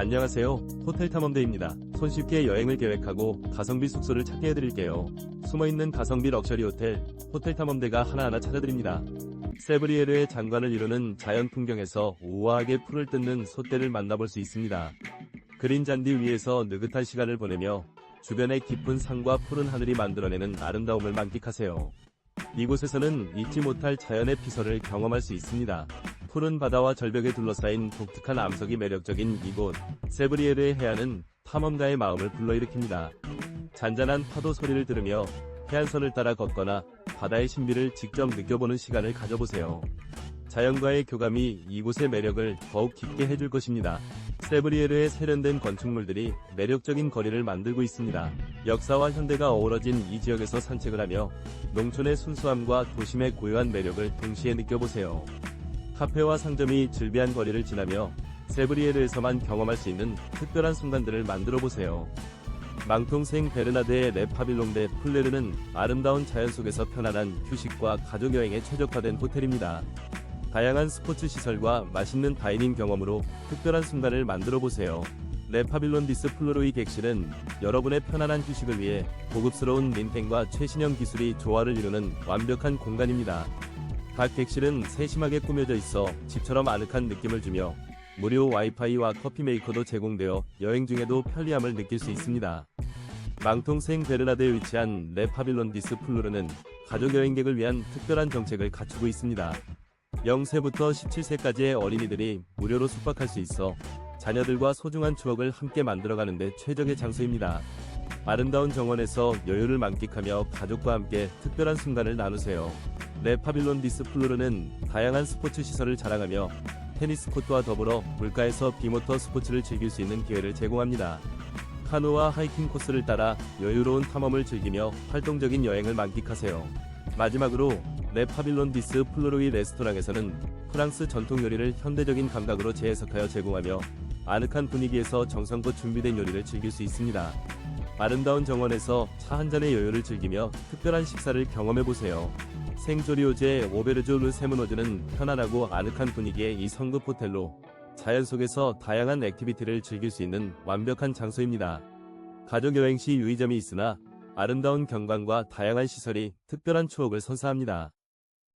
안녕하세요. 호텔 탐험대입니다. 손쉽게 여행을 계획하고 가성비 숙소를 찾게 해드릴게요. 숨어있는 가성비 럭셔리 호텔, 호텔 탐험대가 하나하나 찾아드립니다. 세브리에르의 장관을 이루는 자연 풍경에서 우아하게 풀을 뜯는 솥대를 만나볼 수 있습니다. 그린 잔디 위에서 느긋한 시간을 보내며 주변의 깊은 산과 푸른 하늘이 만들어내는 아름다움을 만끽하세요. 이곳에서는 잊지 못할 자연의 피서를 경험할 수 있습니다. 푸른 바다와 절벽에 둘러싸인 독특한 암석이 매력적인 이곳 세브리에르의 해안은 탐험가의 마음을 불러일으킵니다. 잔잔한 파도 소리를 들으며 해안선을 따라 걷거나 바다의 신비를 직접 느껴보는 시간을 가져보세요. 자연과의 교감이 이곳의 매력을 더욱 깊게 해줄 것입니다. 세브리에르의 세련된 건축물들이 매력적인 거리를 만들고 있습니다. 역사와 현대가 어우러진 이 지역에서 산책을 하며 농촌의 순수함과 도심의 고요한 매력을 동시에 느껴보세요. 카페와 상점이 즐비한 거리를 지나며 세브리에르에서만 경험할 수 있는 특별한 순간들을 만들어 보세요. 망통생 베르나데의 레파빌롱데 풀레르는 아름다운 자연 속에서 편안한 휴식과 가족 여행에 최적화된 호텔입니다. 다양한 스포츠 시설과 맛있는 다이닝 경험으로 특별한 순간을 만들어 보세요. 레파빌론 디스 플로로이 객실은 여러분의 편안한 휴식을 위해 고급스러운 린텐과 최신형 기술이 조화를 이루는 완벽한 공간입니다. 각 객실은 세심하게 꾸며져 있어 집처럼 아늑한 느낌을 주며 무료 와이파이와 커피 메이커도 제공되어 여행 중에도 편리함을 느낄 수 있습니다. 망통생 베르나드에 위치한 레파빌론 디스 플루르는 가족 여행객을 위한 특별한 정책을 갖추고 있습니다. 0세부터 17세까지의 어린이들이 무료로 숙박할 수 있어 자녀들과 소중한 추억을 함께 만들어가는데 최적의 장소입니다. 아름다운 정원에서 여유를 만끽하며 가족과 함께 특별한 순간을 나누세요. 레파빌론 디스 플루르는 다양한 스포츠 시설을 자랑하며 테니스 코트와 더불어 물가에서 비모터 스포츠를 즐길 수 있는 기회를 제공합니다. 카누와 하이킹 코스를 따라 여유로운 탐험을 즐기며 활동적인 여행을 만끽하세요. 마지막으로 레파빌론 디스 플로로이 레스토랑에서는 프랑스 전통 요리를 현대적인 감각으로 재해석하여 제공하며 아늑한 분위기에서 정성껏 준비된 요리를 즐길 수 있습니다. 아름다운 정원에서 차 한 잔의 여유를 즐기며 특별한 식사를 경험해 보세요. 생조리오제 오베르조 르세무노즈는 편안하고 아늑한 분위기의 이 성급 호텔로 자연 속에서 다양한 액티비티를 즐길 수 있는 완벽한 장소입니다. 가족 여행 시 유의점이 있으나 아름다운 경관과 다양한 시설이 특별한 추억을 선사합니다.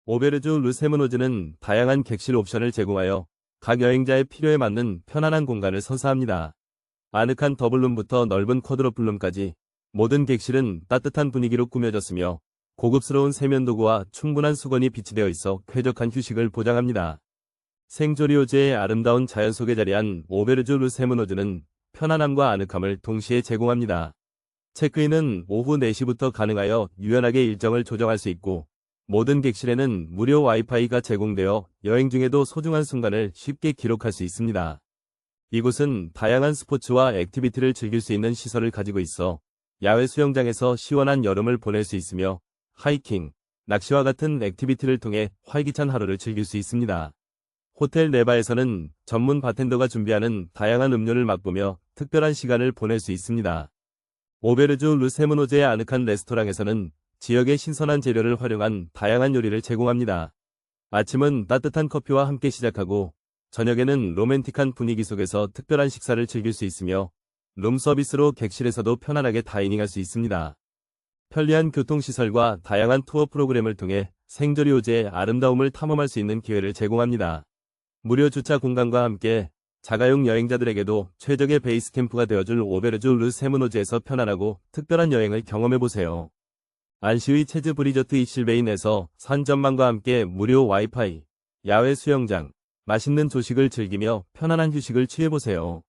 오베르주 르세무노즈는 다양한 객실 옵션을 제공하여 각 여행자의 필요에 맞는 편안한 공간을 선사합니다. 아늑한 더블룸부터 넓은 쿼드로플룸까지 모든 객실은 따뜻한 분위기로 꾸며졌으며 고급스러운 세면도구와 충분한 수건이 비치되어 있어 쾌적한 휴식을 보장합니다. 생조리오제의 아름다운 자연 속에 자리한 오베르주 르세무노즈는 편안함과 아늑함을 동시에 제공합니다. 체크인은 오후 4시부터 가능하여 유연하게 일정을 조정할 수 있고 모든 객실에는 무료 와이파이가 제공되어 여행 중에도 소중한 순간을 쉽게 기록할 수 있습니다. 이곳은 다양한 스포츠와 액티비티를 즐길 수 있는 시설을 가지고 있어 야외 수영장에서 시원한 여름을 보낼 수 있으며 하이킹, 낚시와 같은 액티비티를 통해 활기찬 하루를 즐길 수 있습니다. 호텔 네바에서는 전문 바텐더가 준비하는 다양한 음료를 맛보며 특별한 시간을 보낼 수 있습니다. 오베르주 르세무노제의 아늑한 레스토랑에서는 지역의 신선한 재료를 활용한 다양한 요리를 제공합니다. 아침은 따뜻한 커피와 함께 시작하고 저녁에는 로맨틱한 분위기 속에서 특별한 식사를 즐길 수 있으며 룸 서비스로 객실에서도 편안하게 다이닝할 수 있습니다. 편리한 교통시설과 다양한 투어 프로그램을 통해 생조리오제의 아름다움을 탐험할 수 있는 기회를 제공합니다. 무료 주차 공간과 함께 자가용 여행자들에게도 최적의 베이스 캠프가 되어줄 오베르주 르 세무노즈에서 편안하고 특별한 여행을 경험해보세요. 안시의 체즈 브리저트 이실베인에서 산 전망과 함께 무료 와이파이, 야외 수영장, 맛있는 조식을 즐기며 편안한 휴식을 취해보세요.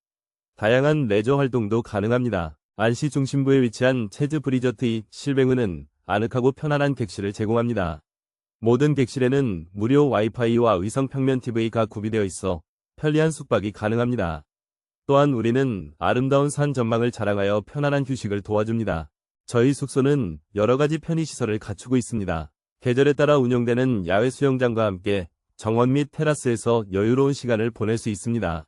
다양한 레저 활동도 가능합니다. 안시 중심부에 위치한 체즈 브리저트 이 실뱅은은 아늑하고 편안한 객실을 제공합니다. 모든 객실에는 무료 와이파이와 의성 평면 TV가 구비되어 있어 편리한 숙박이 가능합니다. 또한 우리는 아름다운 산 전망을 자랑하여 편안한 휴식을 도와줍니다. 저희 숙소는 여러 가지 편의시설을 갖추고 있습니다. 계절에 따라 운영되는 야외 수영장과 함께 정원 및 테라스에서 여유로운 시간을 보낼 수 있습니다.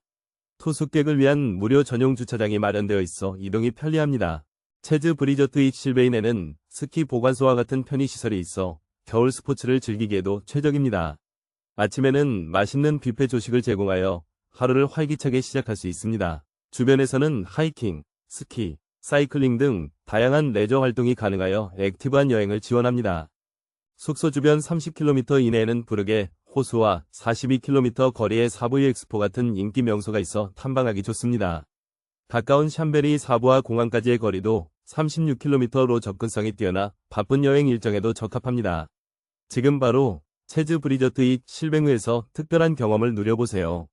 투숙객을 위한 무료 전용 주차장이 마련되어 있어 이동이 편리합니다. 체즈 브리저트 이 실베인에는 스키 보관소와 같은 편의시설이 있어 겨울 스포츠를 즐기기에도 최적입니다. 아침에는 맛있는 뷔페 조식을 제공하여 하루를 활기차게 시작할 수 있습니다. 주변에서는 하이킹, 스키, 사이클링 등 다양한 레저 활동이 가능하여 액티브한 여행을 지원합니다. 숙소 주변 30km 이내에는 부르게 호수와 42km 거리의 사부이 엑스포 같은 인기 명소가 있어 탐방하기 좋습니다. 가까운 샴베리 사부와 공항까지의 거리도 36km로 접근성이 뛰어나 바쁜 여행 일정에도 적합합니다. 지금 바로 체즈 브리저트 이 실뱅우에서 특별한 경험을 누려보세요.